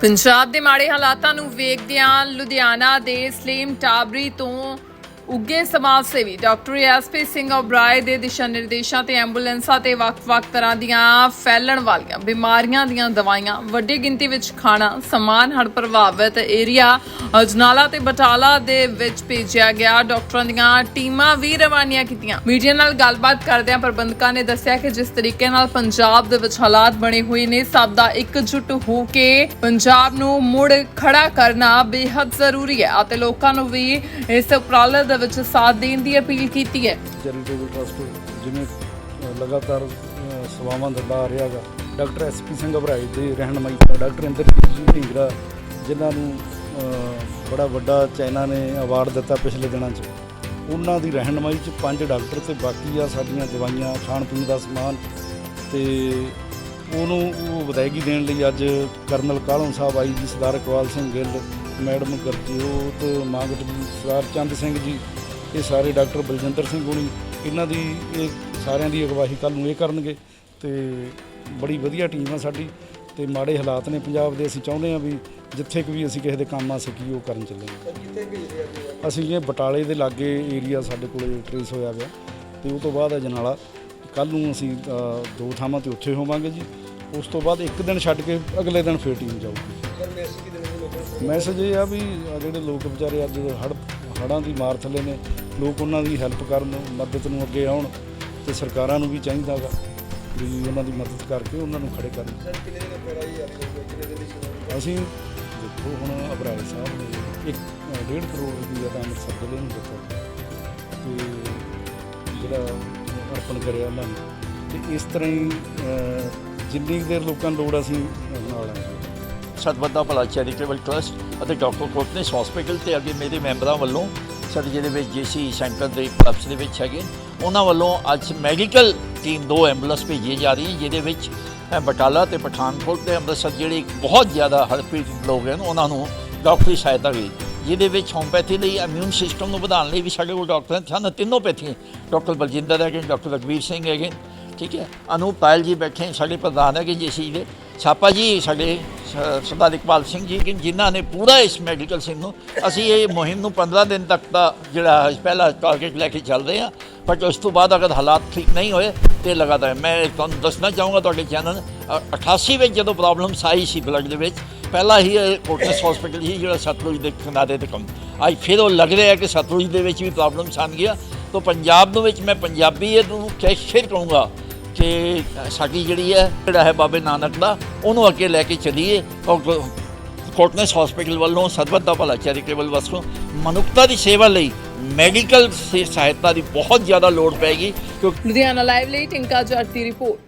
ਪੰਜਾਬ ਦੇ ਮਾੜੇ ਹਾਲਾਤਾਂ ਨੂੰ ਵੇਖਦਿਆਂ ਲੁਧਿਆਣਾ ਦੇ ਸਲੀਮ ਟਾਬਰੀ ਤੋਂ ਉੱਗੇ ਸਮਾਜ ਸੇਵੀ ਡਾਕਟਰ ਐਸਪੀ ਸਿੰਘ ਓਬਰਾਏ ਦੇ ਦਿਸ਼ਾ ਨਿਰਦੇਸ਼ਾਂ ਤੇ ਐਂਬੂਲੈਂਸਾਂ ਤੇ ਵੱਖ-ਵੱਖ ਤਰ੍ਹਾਂ ਦੀਆਂ ਫੈਲਣ ਵਾਲੀਆਂ ਬਿਮਾਰੀਆਂ ਦੀਆਂ ਦਵਾਈਆਂ, ਵੱਡੀ ਗਿਣਤੀ ਵਿੱਚ ਖਾਣਾ, ਸਮਾਨ ਹੜ੍ਹ ਪ੍ਰਭਾਵਿਤ ਏਰੀਆ, ਅਜਨਾਲਾ ਤੇ ਬਟਾਲਾ ਦੇ ਵਿੱਚ ਭੇਜਿਆ ਗਿਆ। ਡਾਕਟਰਾਂ ਦੀਆਂ ਟੀਮਾਂ ਵੀ ਰਵਾਨੀਆਂ ਕੀਤੀਆਂ। ਮੀਡੀਆ ਨਾਲ ਗੱਲਬਾਤ ਕਰਦਿਆਂ ਪ੍ਰਬੰਧਕਾਂ ਨੇ ਦੱਸਿਆ ਕਿ ਜਿਸ ਤਰੀਕੇ ਨਾਲ ਪੰਜਾਬ ਦੇ ਵਿੱਚ ਹਾਲਾਤ ਬਣੇ ਹੋਏ ਨੇ, ਸਭ ਦਾ ਇਕਜੁੱਟ ਹੋ ਕੇ ਪੰਜਾਬ ਨੂੰ ਮੁੜ ਖੜਾ ਕਰਨਾ ਬੇहद ਜ਼ਰੂਰੀ ਹੈ ਅਤੇ ਲੋਕਾਂ ਨੂੰ ਵੀ ਇਸ ਉਪਰਾਲੇ ਵਿੱਚ ਸਾਥ ਦੇਣ ਦੀ ਅਪੀਲ ਕੀਤੀ ਹੈ। ਚੈਰੀਟੇਬਲ ਟਰਸਟ ਜਿਵੇਂ ਲਗਾਤਾਰ ਸੇਵਾਵਾਂ ਦਿੰਦਾ ਆ ਰਿਹਾ ਗਾ ਡਾਕਟਰ ਐਸਪੀ ਸਿੰਘ ਘਬਰਾਈ ਦੇ ਰਹਿਨਮਾਈ ਡਾਕਟਰ ਇੰਦਰਜੀਤ ਜੀ ਢੀਂਗਰਾ, ਜਿਨ੍ਹਾਂ ਨੂੰ ਬੜਾ ਵੱਡਾ ਚਾਈਨਾ ਨੇ ਅਵਾਰਡ ਦਿੱਤਾ ਪਿਛਲੇ ਦਿਨਾਂ 'ਚ। ਉਹਨਾਂ ਦੀ ਰਹਿਨਮਾਈ 'ਚ ਪੰਜ ਡਾਕਟਰ ਤੇ ਬਾਕੀ ਆ ਸਾਡੀਆਂ ਦਵਾਈਆਂ ਖਾਣ ਪੀਣ ਦਾ ਸਮਾਨ ਤੇ ਉਹਨੂੰ ਉਹ ਵਿਦਾਇਗੀ ਦੇਣ ਲਈ ਅੱਜ ਕਰਨਲ ਕਾਹਲੋਂ ਸਾਹਿਬ ਆਈ ਜੀ, ਸਰਦਾਰ ਇਕਬਾਲ ਸਿੰਘ ਗਿੱਲ, ਮੈਡਮ ਗੁਰਜੀਤ ਮਾਗਟ ਜੀ, ਸਰਦਾਰ ਚੰਦ ਸਿੰਘ ਜੀ, ਇਹ ਸਾਰੇ ਡਾਕਟਰ ਬਲਜਿੰਦਰ ਸਿੰਘ ਹੋਣੀ, ਇਹਨਾਂ ਦੀ ਇਹ ਸਾਰਿਆਂ ਦੀ ਅਗਵਾਈ ਕੱਲ ਨੂੰ ਇਹ ਕਰਨਗੇ ਤੇ ਬੜੀ ਵਧੀਆ ਟੀਮ ਆ ਸਾਡੀ ਤੇ ਮਾੜੇ ਹਾਲਾਤ ਨੇ ਪੰਜਾਬ ਦੇ, ਅਸੀਂ ਚਾਹੁੰਦੇ ਆ ਵੀ ਜਿੱਥੇ ਕਿ ਵੀ ਅਸੀਂ ਕਿਸੇ ਦੇ ਕੰਮ ਆ ਸਕੀਏ ਉਹ ਕਰਨ ਚੱਲੇ ਹਾਂ ਅਸੀਂ ਇਹ ਬਟਾਲੇ ਦੇ ਲਾਗੇ ਏਰੀਆ ਸਾਡੇ ਕੋਲੇ ਟ੍ਰੇਸ ਹੋਇਆ ਗਿਆ ਤੇ ਉਹ ਤੋਂ ਬਾਅਦ ਹੈ ਜਨਾਲਾ। ਕੱਲ ਨੂੰ ਅਸੀਂ ਦੋ ਥਾਵਾਂ ਤੇ ਉੱਥੇ ਹੋਵਾਂਗੇ ਜੀ। ਉਸ ਤੋਂ ਬਾਅਦ ਇੱਕ ਦਿਨ ਛੱਡ ਕੇ ਅਗਲੇ ਦਿਨ ਫੇਰ ਟੀਮ ਜਾਊਗੀ। ਮੈਸੇਜ ਇਹ ਆ ਵੀ ਜਿਹੜੇ ਲੋਕ ਵਿਚਾਰੇ ਅੱਜ ਹੜ ਹੜਾਂ ਦੀ ਮਾਰ ਥੱਲੇ ਨੇ ਲੋਕ ਉਹਨਾਂ ਦੀ ਹੈਲਪ ਕਰਨ ਮਦਦ ਨੂੰ ਅੱਗੇ ਆਉਣ ਤੇ ਸਰਕਾਰਾਂ ਨੂੰ ਵੀ ਚਾਹੀਦਾ ਗਾ ਵੀ ਉਹਨਾਂ ਦੀ ਮਦਦ ਕਰਕੇ ਉਹਨਾਂ ਨੂੰ ਖੜੇ ਕਰਨ। ਅਸੀਂ ਦੇਖੋ ਹੁਣ ਅਬਰਾਏ ਸਾਹਿਬ ਨੇ ਇੱਕ ਅ, ਡੇਢ ਕਰੋੜ ਰੁਪਈਆ ਤਾਂ ਅੰਮ੍ਰਿਤਸਰ ਜ਼ਿਲ੍ਹੇ ਨੂੰ ਦਿੱਤਾ। ਤੇ ਜਿਹੜਾ ਅਰਪਣ ਕਰਿਆ ਉਹਨਾਂ ਨੇ। ਤੇ ਇਸ ਤਰ੍ਹਾਂ ਹੀ ਅ, ਜਿੰਨੀ ਕੁ ਦੇਰ ਲੋਕਾਂ ਨੂੰ ਲੋੜ ਆ, ਅਸੀਂ ਨਾਲ ਆਂਗੇ ਸਤਬੰਦਾ ਭਲਾ ਚੈਰੀਟੇਬਲ ਟਰਸਟ ਅਤੇ ਡਾਕਟਰ ਕੋਟਨਿਸ ਹਸਪੀਟਲ ਤੇ ਅੱਗੇ ਮੇਰੇ ਮੈਂਬਰਾਂ ਵੱਲੋਂ ਸਾਡੇ ਜਿਹਦੇ ਵਿੱਚ ਜੀਸੀ ਸੈਂਟਰ ਦੇ ਕਲੱਬਸ ਦੇ ਵਿੱਚ ਹੈਗੇ ਉਹਨਾਂ ਵੱਲੋਂ ਅੱਜ ਮੈਡੀਕਲ ਟੀਮ ਦੋ ਐਂਬੂਲੈਂਸ ਭੇਜੀ ਜਾ ਰਹੀ ਹੈ ਜਿਹਦੇ ਵਿੱਚ ਅ, ਬਟਾਲਾ ਤੇ ਪਠਾਨਕੋਟ ਤੇ ਅੰਮ੍ਰਿਤਸਰ ਜਿਹੜੇ ਬਹੁਤ ਜ਼ਿਆਦਾ ਹੜਪੀੜਿਤ ਲੋਕ ਹਨ ਉਹਨਾਂ ਨੂੰ ਡਾਕਟਰੀ ਸਹਾਇਤਾ ਵੀ ਜਿਹਦੇ ਵਿੱਚ ਹੋਮਪੈਥੀ ਲਈ ਇਮਿਊਨ ਸਿਸਟਮ ਨੂੰ ਵਧਾਉਣ ਲਈ ਵੀ ਸਾਡੇ ਕੋਲ ਡਾਕਟਰ ਹਨ ਤਿੰਨੋਂ ਪੈਥੀ ਡਾਕਟਰ ਬਲਜਿੰਦਰ ਹੈਗੇ ਡਾਕਟਰ ਲਖਬੀਰ ਸਿੰਘ ਹੈਗੇ, ਠੀਕ ਹੈ? ਅਨੂਪ ਪਾਇਲ ਜੀ ਬੈਠੇ ਸਾਡੇ ਪ੍ਰਧਾਨ ਹੈਗੇ ਜੀ ਜੀਸੀ ਦੇ। ਛਾਪਾ ਜੀ, ਸਾਡੇ ਸਰਦਾਰ ਇਕਬਾਲ ਸਿੰਘ ਜੀ ਕਿ ਜਿਨ੍ਹਾਂ ਨੇ ਪੂਰਾ ਇਸ ਮੈਡੀਕਲ ਸਿੰਘ ਨੂੰ, ਅਸੀਂ ਇਹ ਮੁਹਿੰਮ ਨੂੰ 15 ਦਿਨ ਤੱਕ ਦਾ ਜਿਹੜਾ ਪਹਿਲਾ ਟਾਰਗੇਟ ਲੈ ਕੇ ਚੱਲ ਰਹੇ ਹਾਂ। ਬਟ ਉਸ ਤੋਂ ਬਾਅਦ ਅਗਰ ਹਾਲਾਤ ਠੀਕ ਨਹੀਂ ਹੋਏ, ਤੇ ਲਗਾਤਾਰ ਮੈਂ ਤੁਹਾਨੂੰ ਦੱਸਣਾ ਚਾਹੂੰਗਾ ਤੁਹਾਡੇ ਚੈਨਲ 88 ਵਿੱਚ ਜਦੋਂ ਪ੍ਰੋਬਲਮਸ ਆਈ ਸੀ ਬਲੱਡ ਦੇ ਵਿੱਚ ਪਹਿਲਾਂ ਹੀ ਇਹ ਕੋਟਨਸ ਹਸਪੀਟਲ ਸੀ ਜਿਹੜਾ ਸਤਲੁਜ ਦੇ ਕਿਨਾਰੇ ਤੇ ਕੰਮ ਅੱਜ ਫਿਰ ਉਹ ਲੱਗ ਰਿਹਾ ਕਿ ਸਤਲੁਜ ਦੇ ਵਿੱਚ ਵੀ ਪ੍ਰੋਬਲਮਸ ਆਣ ਗਿਆ। ਤਾਂ ਪੰਜਾਬ ਦੇ ਵਿੱਚ ਮੈਂ ਪੰਜਾਬੀ ਨੂੰ ਕਹਿ ਕਹੂੰਗਾ ਕਿ ਸਾਡੀ ਜਿਹੜੀ ਹੈ, ਜਿਹੜਾ ਹੈ ਬਾਬੇ ਨਾਨਕ ਦਾ, ਉਹਨੂੰ ਅੱਗੇ ਲੈ ਕੇ ਚੱਲੀਏ ਔਰ ਕੋਟਨਸ ਹਸਪੀਟਲ ਵੱਲੋਂ ਸਰਬੱਤ ਦਾ ਭਲਾ ਚੈਰੀਟੇਬਲ ਵੱਲੋਂ ਮਨੁੱਖਤਾ ਦੀ ਸੇਵਾ ਲਈ ਮੈਡੀਕਲ ਸਹਾਇਤਾ ਦੀ ਬਹੁਤ ਜ਼ਿਆਦਾ ਲੋੜ ਪੈਗੀ ਕਿਉਂਕਿ ਲੁਧਿਆਣਾ ਲਾਈਵ ਲਈ ਟਿੰਕਾ ਜੱਟ ਦੀ ਰਿਪੋਰਟ।